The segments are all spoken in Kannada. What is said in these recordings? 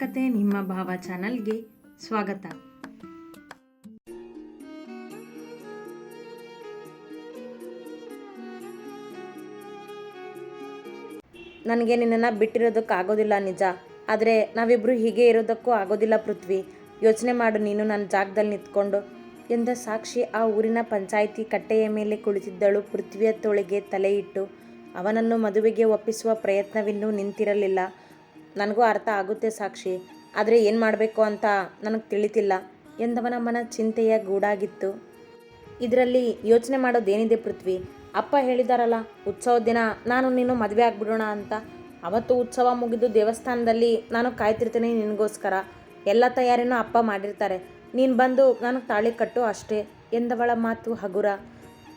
ಕತೆ ನಿಮ್ಮ ಭಾವ ಚಾನಲ್ಗೆ ಸ್ವಾಗತ. ನನಗೆ ನಿನ್ನನ್ನು ಬಿಟ್ಟಿರೋದಕ್ಕೆ ಆಗೋದಿಲ್ಲ ನಿಜ, ಆದರೆ ನಾವಿಬ್ಬರು ಹೀಗೆ ಇರೋದಕ್ಕೂ ಆಗೋದಿಲ್ಲ ಪೃಥ್ವಿ. ಯೋಚನೆ ಮಾಡು, ನೀನು ನನ್ನ ಜಾಗದಲ್ಲಿ ನಿಂತ್ಕೊಂಡು. ಎಂದ ಸಾಕ್ಷಿ ಆ ಊರಿನ ಪಂಚಾಯಿತಿ ಕಟ್ಟೆಯ ಮೇಲೆ ಕುಳಿತಿದ್ದಳು ಪೃಥ್ವಿಯ ತೊಳೆಗೆ ತಲೆ ಇಟ್ಟು. ಅವನನ್ನು ಮದುವೆಗೆ ಒಪ್ಪಿಸುವ ಪ್ರಯತ್ನವಿನ್ನೂ ನಿಂತಿರಲಿಲ್ಲ. ನನಗೂ ಅರ್ಥ ಆಗುತ್ತೆ ಸಾಕ್ಷಿ. ಆದರೆ ಏನು ಮಾಡಬೇಕು ಅಂತ ನನಗೆ ತಿಳಿತಿಲ್ಲ. ಎಂದವನ ಮನ ಚಿಂತೆಯ ಗೂಡಾಗಿತ್ತು. ಇದರಲ್ಲಿ ಯೋಚನೆ ಮಾಡೋದೇನಿದೆ ಪೃಥ್ವಿ? ಅಪ್ಪ ಹೇಳಿದಾರಲ್ಲ, ಉತ್ಸವದ ದಿನ ನಾನು ನೀನು ಮದುವೆ ಆಗಿಬಿಡೋಣ ಅಂತ. ಅವತ್ತು ಉತ್ಸವ ಮುಗಿದು ದೇವಸ್ಥಾನದಲ್ಲಿ ನಾನು ಕಾಯ್ತಿರ್ತೀನಿ ನಿನಗೋಸ್ಕರ. ಎಲ್ಲ ತಯಾರಿನೂ ಅಪ್ಪ ಮಾಡಿರ್ತಾರೆ. ನೀನು ಬಂದು ನನಗೆ ತಾಳಿ ಕಟ್ಟು ಅಷ್ಟೇ, ಎಂದವಳ ಮಾತು ಹಗುರ.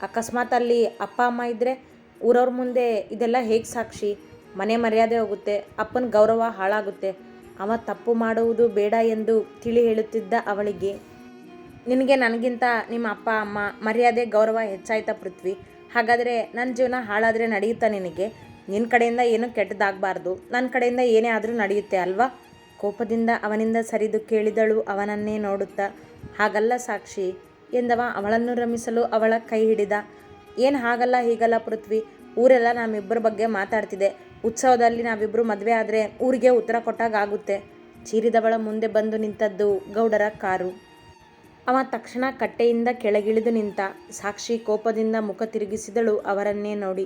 ಅಕಸ್ಮಾತ್ ಅಲ್ಲಿ ಅಪ್ಪ, ಅಮ್ಮ ಇದ್ದರೆ ಊರವ್ರ ಮುಂದೆ ಇದೆಲ್ಲ ಹೇಗೆ ಸಾಕ್ಷಿ? ಮನೆ ಮರ್ಯಾದೆ ಹೋಗುತ್ತೆ, ಅಪ್ಪನ ಗೌರವ ಹಾಳಾಗುತ್ತೆ. ಅವ ತಪ್ಪು ಮಾಡುವುದು ಬೇಡ ಎಂದು ತಿಳಿ ಹೇಳುತ್ತಿದ್ದ ಅವಳಿಗೆ, ನಿನಗೆ ನನಗಿಂತ ನಿಮ್ಮ ಅಪ್ಪ, ಅಮ್ಮ ಮರ್ಯಾದೆ, ಗೌರವ ಹೆಚ್ಚಾಯ್ತಾ ಪೃಥ್ವಿ? ಹಾಗಾದರೆ ನನ್ನ ಜೀವನ ಹಾಳಾದರೆ ನಡೆಯುತ್ತಾ ನಿನಗೆ? ನಿನ್ನ ಕಡೆಯಿಂದ ಏನೂ ಕೆಟ್ಟದಾಗಬಾರ್ದು. ನನ್ನ ಕಡೆಯಿಂದ ಏನೇ ಆದರೂ ನಡೆಯುತ್ತೆ ಅಲ್ವಾ? ಕೋಪದಿಂದ ಅವನಿಂದ ಸರಿದು ಕೇಳಿದಳು ಅವನನ್ನೇ ನೋಡುತ್ತಾ. ಹಾಗಲ್ಲ ಸಾಕ್ಷಿ ಎಂದವ ಅವಳನ್ನು ರಮಿಸಲು ಅವಳ ಕೈ ಹಿಡಿದ. ಏನು ಹಾಗಲ್ಲ ಹೀಗಲ್ಲ ಪೃಥ್ವಿ. ಊರೆಲ್ಲ ನಮ್ಮಿಬ್ಬರ ಬಗ್ಗೆ ಮಾತಾಡ್ತಿದೆ. ಉತ್ಸವದಲ್ಲಿ ನಾವಿಬ್ಬರು ಮದುವೆ ಆದರೆ ಊರಿಗೆ ಉತ್ತರ ಕೊಟ್ಟಾಗುತ್ತೆ ಚೀರಿದವಳ ಮುಂದೆ ಬಂದು ನಿಂತದ್ದು ಗೌಡರ ಕಾರು. ಅವ ತಕ್ಷಣ ಕಟ್ಟೆಯಿಂದ ಕೆಳಗಿಳಿದು ನಿಂತ. ಸಾಕ್ಷಿ ಕೋಪದಿಂದ ಮುಖ ತಿರುಗಿಸಿದಳು ಅವರನ್ನೇ ನೋಡಿ.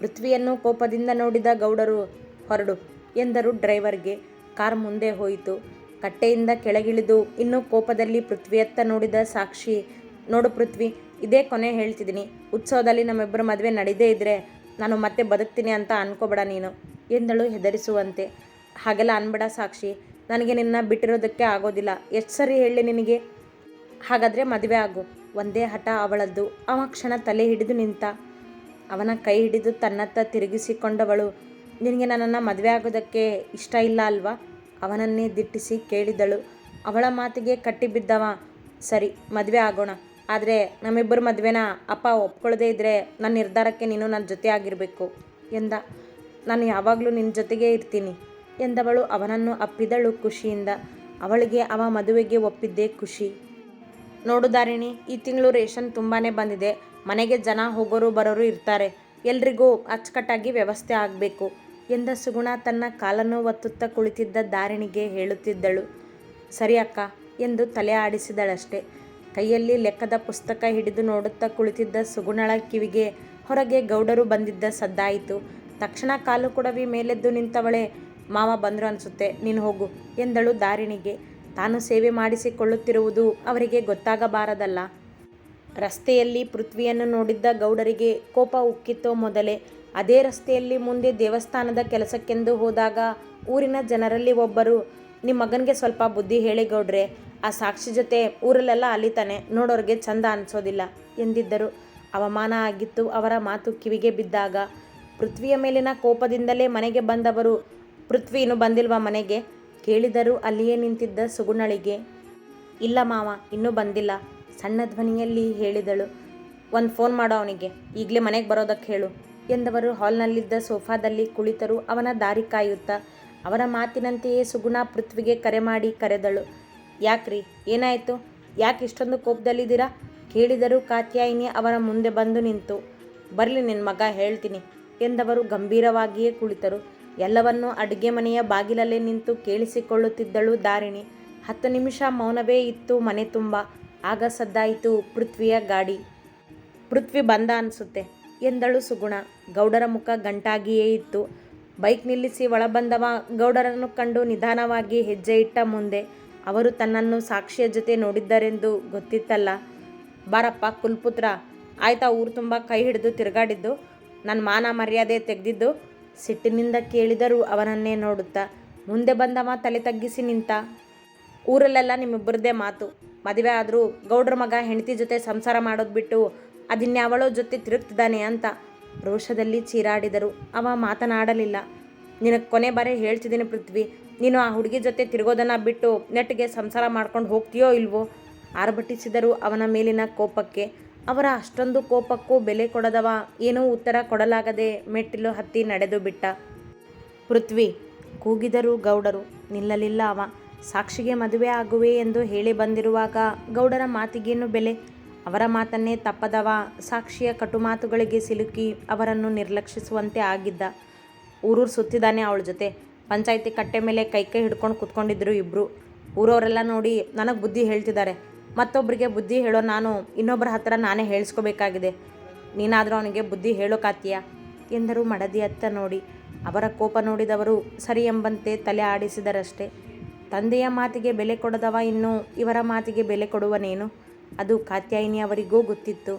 ಪೃಥ್ವಿಯನ್ನು ಕೋಪದಿಂದ ನೋಡಿದ ಗೌಡರು, ಹೊರಡು ಎಂದರು ಡ್ರೈವರ್ಗೆ. ಕಾರ್ ಮುಂದೆ ಹೋಯಿತು. ಕಟ್ಟೆಯಿಂದ ಕೆಳಗಿಳಿದು ಇನ್ನೂ ಕೋಪದಲ್ಲಿ ಪೃಥ್ವಿಯತ್ತ ನೋಡಿದ ಸಾಕ್ಷಿ, ನೋಡು ಪೃಥ್ವಿ, ಇದೇ ಕೊನೆ ಹೇಳ್ತಿದ್ದೀನಿ. ಉತ್ಸವದಲ್ಲಿ ನಮ್ಮಿಬ್ಬರ ಮದುವೆ ನಡೀದೇ ಇದ್ದರೆ ನಾನು ಮತ್ತೆ ಬದುಕ್ತೀನಿ ಅಂತ ಅನ್ಕೋಬೇಡ ನೀನು. ಎಂದಳು ಹೆದರಿಸುವಂತೆ. ಹಾಗೆಲ್ಲ ಅನ್ಬೇಡ ಸಾಕ್ಷಿ. ನನಗೆ ನಿನ್ನ ಬಿಟ್ಟಿರೋದಕ್ಕೆ ಆಗೋದಿಲ್ಲ. ಎಷ್ಟು ಸರಿ ಹೇಳಿ ನಿನಗೆ? ಹಾಗಾದರೆ ಮದುವೆ ಆಗು. ಒಂದೇ ಹಠ ಅವಳದ್ದು. ಅವ ಕ್ಷಣ ತಲೆ ಹಿಡಿದು ನಿಂತ. ಅವನ ಕೈ ಹಿಡಿದು ತನ್ನತ್ತ ತಿರುಗಿಸಿಕೊಂಡವಳು. ನಿನಗೆ ನನ್ನನ್ನು ಮದುವೆ ಆಗೋದಕ್ಕೆ ಇಷ್ಟ ಇಲ್ಲ ಅಲ್ವಾ? ಅವನನ್ನೇ ದಿಟ್ಟಿಸಿ ಕೇಳಿದಳು. ಅವಳ ಮಾತಿಗೆ ಕಟ್ಟಿಬಿದ್ದವ. ಸರಿ, ಮದುವೆ ಆಗೋಣ. ಆದರೆ ನಮ್ಮಿಬ್ಬರ ಮದುವೆನ ಅಪ್ಪ ಒಪ್ಕೊಳ್ಳದೇ ಇದ್ದರೆ ನನ್ನ ನಿರ್ಧಾರಕ್ಕೆ ನೀನು ನನ್ನ ಜೊತೆ ಆಗಿರಬೇಕು ಎಂದ. ನಾನು ಯಾವಾಗಲೂ ನಿನ್ನ ಜೊತೆಗೇ ಇರ್ತೀನಿ ಎಂದವಳು ಅವನನ್ನು ಅಪ್ಪಿದಳು ಖುಷಿಯಿಂದ. ಅವಳಿಗೆ ಅವ ಮದುವೆಗೆ ಒಪ್ಪಿದ್ದೇ ಖುಷಿ. ನೋಡು ದಾರಿಣಿ, ಈ ತಿಂಗಳು ರೇಷನ್ ತುಂಬಾ ಬಂದಿದೆ. ಮನೆಗೆ ಜನ ಹೋಗೋರು ಬರೋರು ಇರ್ತಾರೆ. ಎಲ್ರಿಗೂ ಅಚ್ಚುಕಟ್ಟಾಗಿ ವ್ಯವಸ್ಥೆ ಆಗಬೇಕು ಎಂದ ಸುಗುಣ ತನ್ನ ಕಾಲನ್ನು ಒತ್ತುತ್ತಾ ಕುಳಿತಿದ್ದ ದಾರಿಣಿಗೆ ಹೇಳುತ್ತಿದ್ದಳು. ಸರಿ ಅಕ್ಕ ಎಂದು ತಲೆ ಆಡಿಸಿದಳಷ್ಟೆ. ಕೈಯಲ್ಲಿ ಲೆಕ್ಕದ ಪುಸ್ತಕ ಹಿಡಿದು ನೋಡುತ್ತಾ ಕುಳಿತಿದ್ದ ಸುಗುಣಳ ಕಿವಿಗೆ ಹೊರಗೆ ಗೌಡರು ಬಂದಿದ್ದ ಸದ್ದಾಯಿತು. ತಕ್ಷಣ ಕಾಲು ಕೊಡವಿ ಮೇಲೆದ್ದು ನಿಂತವಳೆ, ಮಾವ ಬಂದರು ಅನಿಸುತ್ತೆ, ನೀನು ಹೋಗು, ಎಂದಳು ದಾರಿಣಿಗೆ. ತಾನು ಸೇವೆ ಮಾಡಿಸಿಕೊಳ್ಳುತ್ತಿರುವುದು ಅವರಿಗೆ ಗೊತ್ತಾಗಬಾರದಲ್ಲ. ರಸ್ತೆಯಲ್ಲಿ ಪೃಥ್ವಿಯನ್ನು ನೋಡಿದ್ದ ಗೌಡರಿಗೆ ಕೋಪ ಉಕ್ಕಿತ್ತೋ ಮೊದಲೇ. ಅದೇ ರಸ್ತೆಯಲ್ಲಿ ಮುಂದೆ ದೇವಸ್ಥಾನದ ಕೆಲಸಕ್ಕೆಂದು ಹೋದಾಗ ಊರಿನ ಜನರಲ್ಲಿ ಒಬ್ಬರು ನಿಮ್ಮ ಮಗನಿಗೆ ಸ್ವಲ್ಪ ಬುದ್ಧಿ ಹೇಳಿಗೌಡ್ರೆ ಆ ಸಾಕ್ಷಿ ಜೊತೆ ಊರಲ್ಲೆಲ್ಲ ಅಲಿತಾನೆ, ನೋಡೋರಿಗೆ ಚಂದ ಅನಿಸೋದಿಲ್ಲ ಎಂದಿದ್ದರು. ಅವಮಾನ ಆಗಿತ್ತು ಅವರ ಮಾತು ಕಿವಿಗೆ ಬಿದ್ದಾಗ. ಪೃಥ್ವಿಯ ಮೇಲಿನ ಕೋಪದಿಂದಲೇ ಮನೆಗೆ ಬಂದವರು, ಪೃಥ್ವಿ ಇನ್ನೂ ಬಂದಿಲ್ವಾ ಮನೆಗೆ? ಕೇಳಿದರು ಅಲ್ಲಿಯೇ ನಿಂತಿದ್ದ ಸುಗುಣಳಿಗೆ, ಇಲ್ಲ ಮಾವ, ಇನ್ನೂ ಬಂದಿಲ್ಲ, ಸಣ್ಣ ಧ್ವನಿಯಲ್ಲಿ ಹೇಳಿದಳು. ಒಂದು ಫೋನ್ ಮಾಡೋ ಅವನಿಗೆ, ಈಗಲೇ ಮನೆಗೆ ಬರೋದಕ್ಕೆ ಹೇಳು, ಎಂದವರು ಹಾಲ್ನಲ್ಲಿದ್ದ ಸೋಫಾದಲ್ಲಿ ಕುಳಿತರು ಅವನ ದಾರಿ ಕಾಯುತ್ತಾ. ಅವರ ಮಾತಿನಂತೆಯೇ ಸುಗುಣ ಪೃಥ್ವಿಗೆ ಕರೆ ಮಾಡಿ ಕರೆದಳು. ಯಾಕ್ರಿ? ಏನಾಯಿತು? ಯಾಕೆ ಇಷ್ಟೊಂದು ಕೋಪದಲ್ಲಿದ್ದೀರಾ? ಕೇಳಿದರು ಕಾತ್ಯಾಯಿನಿ ಅವರ ಮುಂದೆ ಬಂದು ನಿಂತು, ಬರಲಿ ನಿನ್ನ ಮಗ ಹೇಳ್ತೀನಿ ಎಂದವರು ಗಂಭೀರವಾಗಿಯೇ ಕುಳಿತರು. ಎಲ್ಲವನ್ನೂ ಅಡುಗೆ ಮನೆಯ ಬಾಗಿಲಲ್ಲೇ ನಿಂತು ಕೇಳಿಸಿಕೊಳ್ಳುತ್ತಿದ್ದಳು ದಾರಿಣಿ ಹತ್ತು ನಿಮಿಷ ಮೌನವೇ ಇತ್ತು ಮನೆ ತುಂಬ. ಆಗ ಸದ್ದಾಯಿತು ಪೃಥ್ವಿಯ ಗಾಡಿ. ಪೃಥ್ವಿ ಬಂದ ಅನಿಸುತ್ತೆ ಎಂದಳು ಸುಗುಣ. ಗೌಡರ ಮುಖ ಗಂಟಾಗಿಯೇ ಇತ್ತು. ಬೈಕ್ ನಿಲ್ಲಿಸಿ ಒಳಬಂದವ ಗೌಡರನ್ನು ಕಂಡು ನಿಧಾನವಾಗಿ ಹೆಜ್ಜೆ ಇಟ್ಟ ಮುಂದೆ ಅವರು ತನ್ನನ್ನು ಸಾಕ್ಷಿಯ ಜೊತೆ ನೋಡಿದ್ದರೆಂದು ಗೊತ್ತಿತ್ತಲ್ಲ. ಬಾರಪ್ಪ, ಕುಲ್ಪುತ್ರ, ಆಯ್ತಾ ಊರು ತುಂಬ ಕೈ ಹಿಡಿದು ತಿರುಗಾಡಿದ್ದು ನನ್ನ ಮಾನ ಮರ್ಯಾದೆ ತೆಗೆದಿದ್ದು, ಸಿಟ್ಟಿನಿಂದ ಕೇಳಿದರೂ ಅವನನ್ನೇ ನೋಡುತ್ತಾ, ಮುಂದೆ ಬಂದವ ತಲೆ ತಗ್ಗಿಸಿ ನಿಂತ. ಊರಲ್ಲೆಲ್ಲ ನಿಮ್ಮಿಬ್ಬರದೇ ಮಾತು. ಮದುವೆ ಆದರೂ ಗೌಡ್ರ ಮಗ ಹೆಂಡತಿ ಜೊತೆ ಸಂಸಾರ ಮಾಡೋದು ಬಿಟ್ಟು ಅದಿನ್ಯಾವಳೋ ಜೊತೆ ತಿರುಗ್ತಿದ್ದಾನೆ ಅಂತ ರೋಷದಲ್ಲಿ ಚೀರಾಡಿದರು. ಅವ ಮಾತನಾಡಲಿಲ್ಲ. ನಿನಗೆ ಕೊನೆ ಬಾರಿ ಹೇಳ್ತಿದ್ದೀನಿ ಪೃಥ್ವಿ. ನೀನು ಆ ಹುಡುಗಿ ಜೊತೆ ತಿರುಗೋದನ್ನು ಬಿಟ್ಟು ನೆಟ್ಟಿಗೆ ಸಂಸಾರ ಮಾಡ್ಕೊಂಡು ಹೋಗ್ತೀಯೋ ಇಲ್ವೋ? ಆರ್ಭಟಿಸಿದರು ಅವನ ಮೇಲಿನ ಕೋಪಕ್ಕೆ. ಅವರ ಅಷ್ಟೊಂದು ಕೋಪಕ್ಕೂ ಬೆಲೆ ಕೊಡದವ ಏನೂ ಉತ್ತರ ಕೊಡಲಾಗದೆ ಮೆಟ್ಟಿಲು ಹತ್ತಿ ನಡೆದು ಬಿಟ್ಟ. ಪೃಥ್ವಿ, ಕೂಗಿದರು ಗೌಡರು. ನಿಲ್ಲಲಿಲ್ಲ ಅವ. ಸಾಕ್ಷಿಗೆ ಮದುವೆ ಆಗುವೆ ಎಂದು ಹೇಳಿ ಬಂದಿರುವಾಗ ಗೌಡರ ಮಾತಿಗೇನು ಬೆಲೆ? ಅವರ ಮಾತನ್ನೇ ತಪ್ಪದವ. ಸಾಕ್ಷಿಯ ಕಟುಮಾತುಗಳಿಗೆ ಸಿಲುಕಿ ಅವರನ್ನು ನಿರ್ಲಕ್ಷಿಸುವಂತೆ ಆಗಿದ್ದ ಊರೂರು ಸುತ್ತಿದ್ದಾನೆ ಅವಳ ಜೊತೆ. ಪಂಚಾಯಿತಿ ಕಟ್ಟೆ ಮೇಲೆ ಕೈ ಕೈ ಹಿಡ್ಕೊಂಡು ಕೂತ್ಕೊಂಡಿದ್ರು ಇಬ್ಬರು ಊರವರೆಲ್ಲ ನೋಡಿ ನನಗೆ ಬುದ್ಧಿ ಹೇಳ್ತಿದ್ದಾರೆ. ಮತ್ತೊಬ್ಬರಿಗೆ ಬುದ್ಧಿ ಹೇಳೋ ನಾನು ಇನ್ನೊಬ್ಬರ ಹತ್ರ ನಾನೇ ಹೇಳಿಸ್ಕೋಬೇಕಾಗಿದೆ. ನೀನಾದರೂ ಅವನಿಗೆ ಬುದ್ಧಿ ಹೇಳೋಕಾತೀಯ ಎಂದರು ಮಡದಿ ಅತ್ತ ನೋಡಿ. ಅವರ ಕೋಪ ನೋಡಿದವರು ಸರಿ ಎಂಬಂತೆ ತಲೆ ಆಡಿಸಿದರಷ್ಟೇ. ತಂದೆಯ ಮಾತಿಗೆ ಬೆಲೆ ಕೊಡದವ ಇನ್ನು ಇವರ ಮಾತಿಗೆ ಬೆಲೆ ಕೊಡುವನೇನು? ಅದು ಕಾತ್ಯಾಯಿನಿ ಅವರಿಗೂ ಗೊತ್ತಿತ್ತು.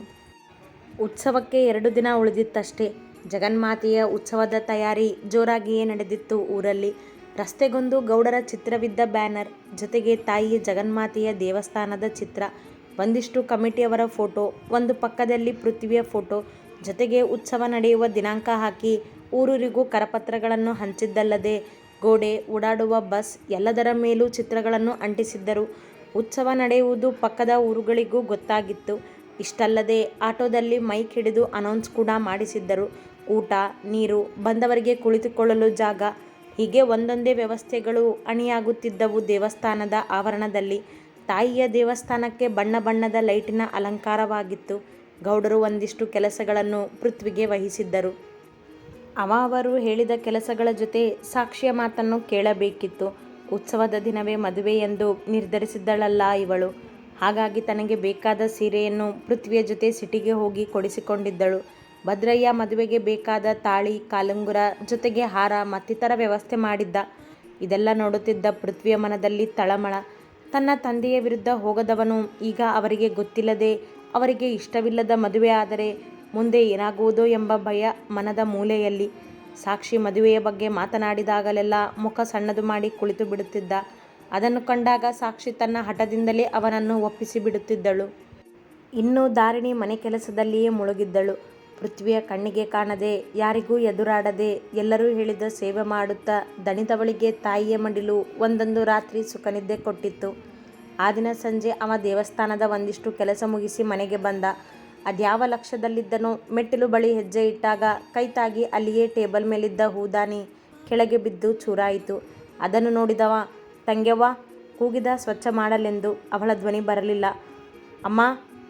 ಉತ್ಸವಕ್ಕೆ ಎರಡು ದಿನ ಉಳಿದಿತ್ತಷ್ಟೇ. ಜಗನ್ಮಾತೆಯ ಉತ್ಸವದ ತಯಾರಿ ಜೋರಾಗಿಯೇ ನಡೆದಿತ್ತು ಊರಲ್ಲಿ. ರಸ್ತೆಗೊಂದು ಗೌಡರ ಚಿತ್ರವಿದ್ದ ಬ್ಯಾನರ್, ಜೊತೆಗೆ ತಾಯಿ ಜಗನ್ಮಾತೆಯ ದೇವಸ್ಥಾನದ ಚಿತ್ರ, ಒಂದಿಷ್ಟು ಕಮಿಟಿಯವರ ಫೋಟೋ, ಒಂದು ಪಕ್ಕದಲ್ಲಿ ಪೃಥ್ವಿಯ ಫೋಟೋ, ಜೊತೆಗೆ ಉತ್ಸವ ನಡೆಯುವ ದಿನಾಂಕ ಹಾಕಿ ಊರೂರಿಗೂ ಕರಪತ್ರಗಳನ್ನು ಹಂಚಿದ್ದಲ್ಲದೆ ಗೋಡೆ, ಓಡಾಡುವ ಬಸ್ ಎಲ್ಲದರ ಮೇಲೂ ಚಿತ್ರಗಳನ್ನು ಅಂಟಿಸಿದ್ದರು. ಉತ್ಸವ ನಡೆಯುವುದು ಪಕ್ಕದ ಊರುಗಳಿಗೂ ಗೊತ್ತಾಗಿತ್ತು. ಇಷ್ಟಲ್ಲದೆ ಆಟೋದಲ್ಲಿ ಮೈಕ್ ಹಿಡಿದು ಅನೌನ್ಸ್ ಕೂಡ ಮಾಡಿಸಿದ್ದರು. ಊಟ, ನೀರು, ಬಂದವರಿಗೆ ಕುಳಿತುಕೊಳ್ಳಲು ಜಾಗ. ಹೀಗೆ ಒಂದೊಂದೇ ವ್ಯವಸ್ಥೆಗಳು ಅಣಿಯಾಗುತ್ತಿದ್ದವು ದೇವಸ್ಥಾನದ ಆವರಣದಲ್ಲಿ. ತಾಯಿಯ ದೇವಸ್ಥಾನಕ್ಕೆ ಬಣ್ಣ ಬಣ್ಣದ ಲೈಟಿನ ಅಲಂಕಾರವಾಗಿತ್ತು. ಗೌಡರು ಒಂದಿಷ್ಟು ಕೆಲಸಗಳನ್ನು ಪೃಥ್ವಿಗೆ ವಹಿಸಿದ್ದರು. ಅವ ಅವರು ಹೇಳಿದ ಕೆಲಸಗಳ ಜೊತೆ ಸಾಕ್ಷಿಯ ಮಾತನ್ನು ಕೇಳಬೇಕಿತ್ತು. ಉತ್ಸವದ ದಿನವೇ ಮದುವೆ ಎಂದು ನಿರ್ಧರಿಸಿದ್ದಳಲ್ಲ ಇವಳು. ಹಾಗಾಗಿ ತನಗೆ ಬೇಕಾದ ಸೀರೆಯನ್ನು ಪೃಥ್ವಿಯ ಜೊತೆ ಸಿಟಿಗೆ ಹೋಗಿ ಕೊಡಿಸಿಕೊಂಡಿದ್ದಳು. ಭದ್ರಯ್ಯ ಮದುವೆಗೆ ಬೇಕಾದ ತಾಳಿ, ಕಾಲುಂಗುರ ಜೊತೆಗೆ ಹಾರ, ಮತ್ತಿತರ ವ್ಯವಸ್ಥೆ ಮಾಡಿದ್ದ. ಇದೆಲ್ಲ ನೋಡುತ್ತಿದ್ದ ಪೃಥ್ವಿಯ ಮನದಲ್ಲಿ ತಳಮಳ. ತನ್ನ ತಂದೆಯ ವಿರುದ್ಧ ಹೋಗದವನು ಈಗ ಅವರಿಗೆ ಗೊತ್ತಿಲ್ಲದೆ ಅವರಿಗೆ ಇಷ್ಟವಿಲ್ಲದ ಮದುವೆ ಆದರೆ ಮುಂದೆ ಏನಾಗುವುದೋ ಎಂಬ ಭಯ ಮನದ ಮೂಲೆಯಲ್ಲಿ. ಸಾಕ್ಷಿ ಮದುವೆಯ ಬಗ್ಗೆ ಮಾತನಾಡಿದಾಗಲೆಲ್ಲ ಮುಖ ಸಣ್ಣದು ಮಾಡಿ ಕುಳಿತು ಬಿಡುತ್ತಿದ್ದ. ಅದನ್ನು ಕಂಡಾಗ ಸಾಕ್ಷಿ ತನ್ನ ಹಠದಿಂದಲೇ ಅವನನ್ನು ಒಪ್ಪಿಸಿ ಬಿಡುತ್ತಿದ್ದಳು. ಇನ್ನು ದಾರಿಣಿ ಮನೆ ಕೆಲಸದಲ್ಲಿಯೇ ಮುಳುಗಿದ್ದಳು. ಪೃಥ್ವಿಯ ಕಣ್ಣಿಗೆ ಕಾಣದೆ, ಯಾರಿಗೂ ಎದುರಾಡದೆ ಎಲ್ಲರೂ ಹೇಳಿದ ಸೇವೆ ಮಾಡುತ್ತಾ ದಣಿದವಳಿಗೆ ತಾಯಿಯ ಮಡಿಲು ಒಂದೊಂದು ರಾತ್ರಿ ಸುಖನಿದ್ದೆ ಕೊಟ್ಟಿತ್ತು. ಆ ದಿನ ಸಂಜೆ ಅವ ದೇವಸ್ಥಾನದ ಒಂದಿಷ್ಟು ಕೆಲಸ ಮುಗಿಸಿ ಮನೆಗೆ ಬಂದ. ಅದ್ಯಾವ ಲಕ್ಷ್ಯದಲ್ಲಿದ್ದನೋ ಮೆಟ್ಟಿಲು ಬಳಿ ಹೆಜ್ಜೆ ಇಟ್ಟಾಗ ಕೈತಾಗಿ ಅಲ್ಲಿಯೇ ಟೇಬಲ್ ಮೇಲಿದ್ದ ಹೂದಾನಿ ಕೆಳಗೆ ಬಿದ್ದು ಚೂರಾಯಿತು. ಅದನ್ನು ನೋಡಿದವ, ತಂಗ್ಯವ್ವ, ಕೂಗಿದ ಸ್ವಚ್ಛ ಮಾಡಲೆಂದು ಅವಳ ಧ್ವನಿ ಬರಲಿಲ್ಲ. ಅಮ್ಮ,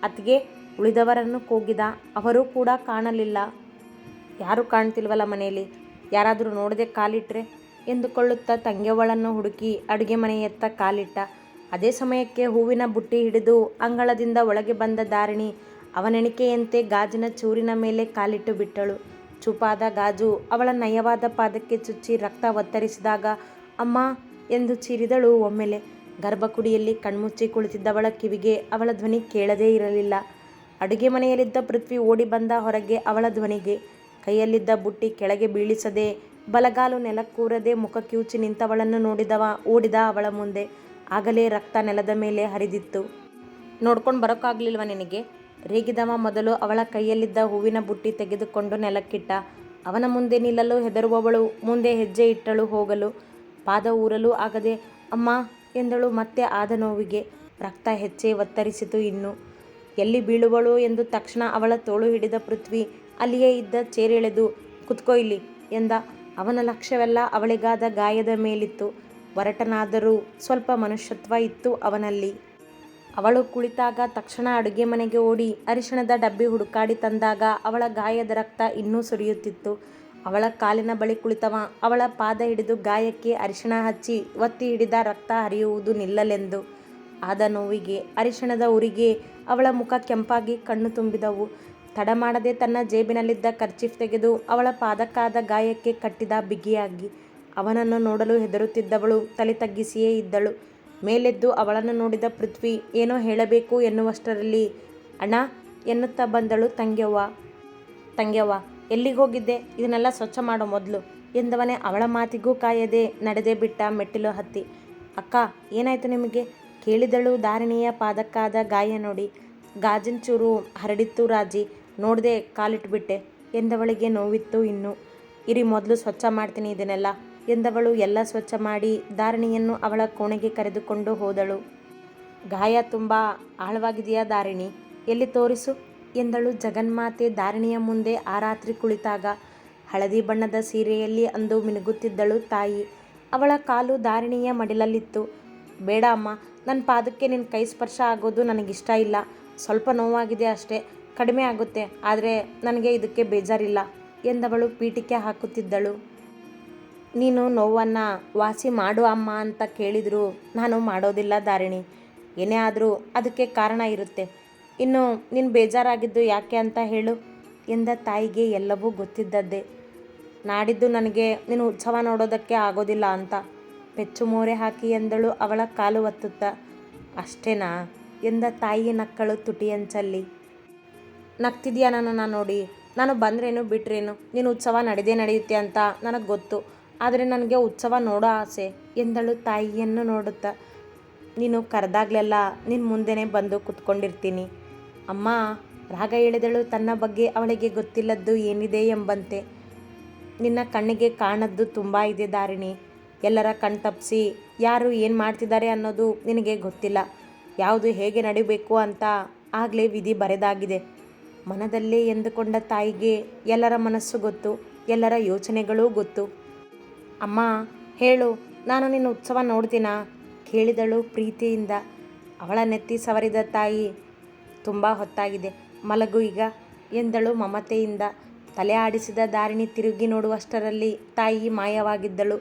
ಅತ್ತಿಗೆ ಉಳಿದವರನ್ನು ಕೂಗಿದ ಅವರೂ ಕೂಡ ಕಾಣಲಿಲ್ಲ. ಯಾರೂ ಕಾಣ್ತಿಲ್ವಲ್ಲ ಮನೆಯಲ್ಲಿ? ಯಾರಾದರೂ ನೋಡದೆ ಕಾಲಿಟ್ರೆ? ಎಂದುಕೊಳ್ಳುತ್ತಾ ತಂಗ್ಯವ್ವಳನ್ನು ಹುಡುಕಿ ಅಡುಗೆ ಮನೆಯತ್ತ ಕಾಲಿಟ್ಟ. ಅದೇ ಸಮಯಕ್ಕೆ ಹೂವಿನ ಬುಟ್ಟಿ ಹಿಡಿದು ಅಂಗಳದಿಂದ ಒಳಗೆ ಬಂದ ದಾರಿಣಿ ಅವನೆಣಿಕೆಯಂತೆ ಗಾಜಿನ ಚೂರಿನ ಮೇಲೆ ಕಾಲಿಟ್ಟು ಬಿಟ್ಟಳು. ಚೂಪಾದ ಗಾಜು ಅವಳ ನಯವಾದ ಪಾದಕ್ಕೆ ಚುಚ್ಚಿ ರಕ್ತ ಒತ್ತರಿಸಿದಾಗ, ಅಮ್ಮ ಎಂದು ಚೀರಿದಳು ಒಮ್ಮೆಲೆ. ಗರ್ಭಕುಡಿಯಲ್ಲಿ ಕಣ್ಮುಚ್ಚಿ ಕುಳಿತಿದ್ದವಳ ಕಿವಿಗೆ ಅವಳ ಧ್ವನಿ ಕೇಳದೇ ಇರಲಿಲ್ಲ. ಅಡುಗೆ ಮನೆಯಲ್ಲಿದ್ದ ಪೃಥ್ವಿ ಓಡಿ ಬಂದ ಹೊರಗೆ ಅವಳ ಧ್ವನಿಗೆ. ಕೈಯಲ್ಲಿದ್ದ ಬುಟ್ಟಿ ಕೆಳಗೆ ಬೀಳಿಸದೆ, ಬಲಗಾಲು ನೆಲಕ್ಕೂರದೆ ಮುಖ ಕಿವುಚಿ ನಿಂತವಳನ್ನು ನೋಡಿದವ ಓಡಿದ ಅವಳ ಮುಂದೆ. ಆಗಲೇ ರಕ್ತ ನೆಲದ ಮೇಲೆ ಹರಿದಿತ್ತು. ನೋಡ್ಕೊಂಡು ಬರೋಕ್ಕಾಗಲಿಲ್ವ ನಿನಗೆ? ರೇಗಿದವ ಮೊದಲು ಅವಳ ಕೈಯಲ್ಲಿದ್ದ ಹೂವಿನ ಬುಟ್ಟಿ ತೆಗೆದುಕೊಂಡು ನೆಲಕ್ಕಿಟ್ಟ. ಅವನ ಮುಂದೆ ನಿಲ್ಲಲು ಹೆದರುವವಳು, ಮುಂದೆ ಹೆಜ್ಜೆ ಇಟ್ಟಳು ಹೋಗಲು. ಪಾದ ಊರಲು ಆಗದೆ, ಅಮ್ಮ, ಎಂದಳು ಮತ್ತೆ ಆದ ನೋವಿಗೆ. ರಕ್ತ ಹೆಚ್ಚೆ ಒತ್ತರಿಸಿತು ಇನ್ನು. ಎಲ್ಲಿ ಬೀಳುವಳು ಎಂದು ತಕ್ಷಣ ಅವಳ ತೋಳು ಹಿಡಿದ ಪೃಥ್ವಿ ಅಲ್ಲಿಯೇ ಇದ್ದ ಚೇರೆಳೆದು ಕುತ್ಕೊಯ್ಲಿ ಎಂದ. ಅವನ ಲಕ್ಷ್ಯವೆಲ್ಲ ಅವಳಿಗಾದ ಗಾಯದ ಮೇಲಿತ್ತು. ಒರಟನಾದರೂ ಸ್ವಲ್ಪ ಮನುಷ್ಯತ್ವ ಇತ್ತು ಅವನಲ್ಲಿ. ಅವಳು ಕುಳಿತಾಗ ತಕ್ಷಣ ಅಡುಗೆ ಮನೆಗೆ ಓಡಿ ಅರಿಶಿಣದ ಡಬ್ಬಿ ಹುಡುಕಾಡಿ ತಂದಾಗ ಅವಳ ಗಾಯದ ರಕ್ತ ಇನ್ನೂ ಸುರಿಯುತ್ತಿತ್ತು. ಅವಳ ಕಾಲಿನ ಬಳಿ ಕುಳಿತವ. ಅವಳ ಪಾದ ಹಿಡಿದು ಗಾಯಕ್ಕೆ ಅರಿಶಿಣ ಹಚ್ಚಿ ಒತ್ತಿ ಹಿಡಿದ ರಕ್ತ ಹರಿಯುವುದು ನಿಲ್ಲಲೆಂದು. ಆದ ನೋವಿಗೆ, ಅರಿಶಿಣದ ಉರಿಗೆ ಅವಳ ಮುಖ ಕೆಂಪಾಗಿ ಕಣ್ಣು ತುಂಬಿದವು. ತಡ ಮಾಡದೆ ತನ್ನ ಜೇಬಿನಲ್ಲಿದ್ದ ಕರ್ಚೀಫ್ ತೆಗೆದು ಅವಳ ಪಾದಕ್ಕಾದ ಗಾಯಕ್ಕೆ ಕಟ್ಟಿದ ಬಿಗಿಯಾಗಿ. ಅವನನ್ನು ನೋಡಲು ಹೆದರುತ್ತಿದ್ದವಳು ತಲೆ ತಗ್ಗಿಸಿಯೇ ಇದ್ದಳು. ಮೇಲೆದ್ದು ಅವಳನ್ನು ನೋಡಿದ ಪೃಥ್ವಿ, ಏನೋ ಹೇಳಬೇಕು ಎನ್ನುವಷ್ಟರಲ್ಲಿ ಅಣ್ಣ, ಎನ್ನುತ್ತಾ ಬಂದಳು ತಂಗ್ಯವ್ವ. ತಂಗ್ಯವ್ವ, ಎಲ್ಲಿಗೆ ಹೋಗಿದ್ದೆ? ಇದನ್ನೆಲ್ಲ ಸ್ವಚ್ಛ ಮಾಡೋ ಮೊದಲು, ಎಂದವನೇ ಅವಳ ಮಾತಿಗೂ ಕಾಯದೆ ನಡೆದೇ ಬಿಟ್ಟ ಮೆಟ್ಟಿಲು ಹತ್ತಿ. ಅಕ್ಕ, ಏನಾಯಿತು ನಿಮಗೆ? ಕೇಳಿದಳು ಧಾರಣೀಯ ಪಾದಕ್ಕಾದ ಗಾಯ ನೋಡಿ. ಗಾಜಿನ ಚೂರು ಹರಡಿತ್ತು ರಾಜಿ, ನೋಡದೆ ಕಾಲಿಟ್ಬಿಟ್ಟೆ, ಎಂದವಳಿಗೆ ನೋವಿತ್ತು ಇನ್ನು. ಇರಿ, ಮೊದಲು ಸ್ವಚ್ಛ ಮಾಡ್ತೀನಿ ಇದನ್ನೆಲ್ಲ. ಎಂದವಳು ಎಲ್ಲ ಸ್ವಚ್ಛ ಮಾಡಿ ಧಾರಣಿಯನ್ನು ಅವಳ ಕೋಣೆಗೆ ಕರೆದುಕೊಂಡು ಹೋದಳು. ಗಾಯ ತುಂಬ ಆಳವಾಗಿದೆಯಾ ಧಾರಿಣಿ? ಎಲ್ಲಿ ತೋರಿಸು? ಎಂದಳು ಜಗನ್ಮಾತೆ ಧಾರಣಿಯ ಮುಂದೆ ಆ ರಾತ್ರಿ ಕುಳಿತಾಗ. ಹಳದಿ ಬಣ್ಣದ ಸೀರೆಯಲ್ಲಿ ಅಂದು ಮಿನುಗುತ್ತಿದ್ದಳು ತಾಯಿ. ಅವಳ ಕಾಲು ದಾರಿಣಿಯ ಮಡಿಲಲ್ಲಿತ್ತು. ಬೇಡ ಅಮ್ಮ ನನ್ನ ಪಾದಕ್ಕೆ ನಿನ್ನ ಕೈ ಸ್ಪರ್ಶ ಆಗೋದು ನನಗಿಷ್ಟ ಇಲ್ಲ. ಸ್ವಲ್ಪ ನೋವಾಗಿದೆ ಅಷ್ಟೇ. ಕಡಿಮೆ ಆಗುತ್ತೆ, ಆದರೆ ನನಗೆ ಇದಕ್ಕೆ ಬೇಜಾರಿಲ್ಲ, ಎಂದವಳು ಪೀಠಿಕೆ ಹಾಕುತ್ತಿದ್ದಳು. ನೀನು ನೋವನ್ನು ವಾಸಿ ಮಾಡು ಅಮ್ಮ ಅಂತ ಕೇಳಿದ್ರು. ನಾನು ಮಾಡೋದಿಲ್ಲ ದಾರಿಣಿ. ಏನೇ ಆದರೂ ಅದಕ್ಕೆ ಕಾರಣ ಇರುತ್ತೆ. ಇನ್ನು ನೀನು ಬೇಜಾರಾಗಿದ್ದು ಯಾಕೆ ಅಂತ ಹೇಳು. ಎಂದ ತಾಯಿಗೆ ಎಲ್ಲವೂ ಗೊತ್ತಿದ್ದದ್ದೇ. ನಾಡಿದ್ದು ನನಗೆ ನೀನು ಉತ್ಸವ ನೋಡೋದಕ್ಕೆ ಆಗೋದಿಲ್ಲ ಅಂತ. ಪೆಚ್ಚು ಮೋರೆ ಹಾಕಿ ಎಂದಳು ಅವಳ ಕಾಲು ಒತ್ತುತ್ತಾ. ಅಷ್ಟೇನಾ? ಎಂದ ತಾಯಿ ನಕ್ಕಳು ತುಟಿಯಂಚಲ್ಲಿ ನಗ್ತಿದ್ಯಾ ನನ್ನನ್ನು ನೋಡಿ? ನಾನು ಬಂದ್ರೇನು ಬಿಟ್ರೇನು? ನೀನು ಉತ್ಸವ ನಡೆದೇ ನಡೆಯುತ್ತೆ ಅಂತ ನನಗೆ ಗೊತ್ತು. ಆದರೆ ನನಗೆ ಉತ್ಸವ ನೋಡೋ ಆಸೆ. ಎಂದಳು, ತಾಯಿಯನ್ನು ನೋಡುತ್ತಾ? ನೀನು ಕರೆದಾಗ್ಲೆಲ್ಲ ನಿನ್ನ ಮುಂದೆನೇ ಬಂದು ಕುತ್ಕೊಂಡಿರ್ತೀನಿ. ಅಮ್ಮ, ರಾಗ ಹೇಳಿದಳು, ತನ್ನ ಬಗ್ಗೆ ಅವಳಿಗೆ ಗೊತ್ತಿಲ್ಲದ್ದು ಏನಿದೆ ಎಂಬಂತೆ. ನಿನ್ನ ಕಣ್ಣಿಗೆ ಕಾಣದ್ದು ತುಂಬ ಇದೆ ದಾರಿಣಿ. ಎಲ್ಲರ ಕಣ್ ತಪ್ಪಿಸಿ ಯಾರು ಏನು ಮಾಡ್ತಿದ್ದಾರೆ ಅನ್ನೋದು ನಿನಗೆ ಗೊತ್ತಿಲ್ಲ. ಯಾವುದು ಹೇಗೆ ನಡಿಬೇಕು ಅಂತ ಆಗಲೇ ವಿಧಿ ಬರೆದಾಗಿದೆ. ಮನದಲ್ಲೇ ಎಂದುಕೊಂಡ ತಾಯಿಗೆ ಎಲ್ಲರ ಮನಸ್ಸು ಗೊತ್ತು, ಎಲ್ಲರ ಯೋಚನೆಗಳೂ ಗೊತ್ತು. ಅಮ್ಮ, ಹೇಳು, ನಾನು ನಿನ್ನ ಉತ್ಸವ ನೋಡ್ತೀನ? ಕೇಳಿದಳು ಪ್ರೀತಿಯಿಂದ. ಅವಳ ನೆತ್ತಿ ಸವರಿದ ತಾಯಿ ತುಂಬ ಹೊತ್ತಾಗಿದೆ. ಮಲಗು ಈಗ, ಎಂದಳು ಮಮತೆಯಿಂದ. ತಲೆ ಆಡಿಸಿದ ದಾರಿಣಿ ತಿರುಗಿ ನೋಡುವಷ್ಟರಲ್ಲಿ ತಾಯಿ ಮಾಯವಾಗಿದ್ದಳು.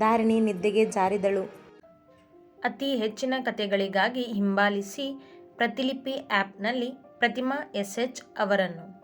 ದಾರಿಣಿ ನಿದ್ದೆಗೆ ಜಾರಿದಳು. ಅತಿ ಹೆಚ್ಚಿನ ಕಥೆಗಳಿಗಾಗಿ ಹಿಂಬಾಲಿಸಿ ಪ್ರತಿಲಿಪಿ ಆ್ಯಪ್ನಲ್ಲಿ ಪ್ರತಿಮಾ ಎಸ್ ಎಚ್ ಅವರನ್ನು.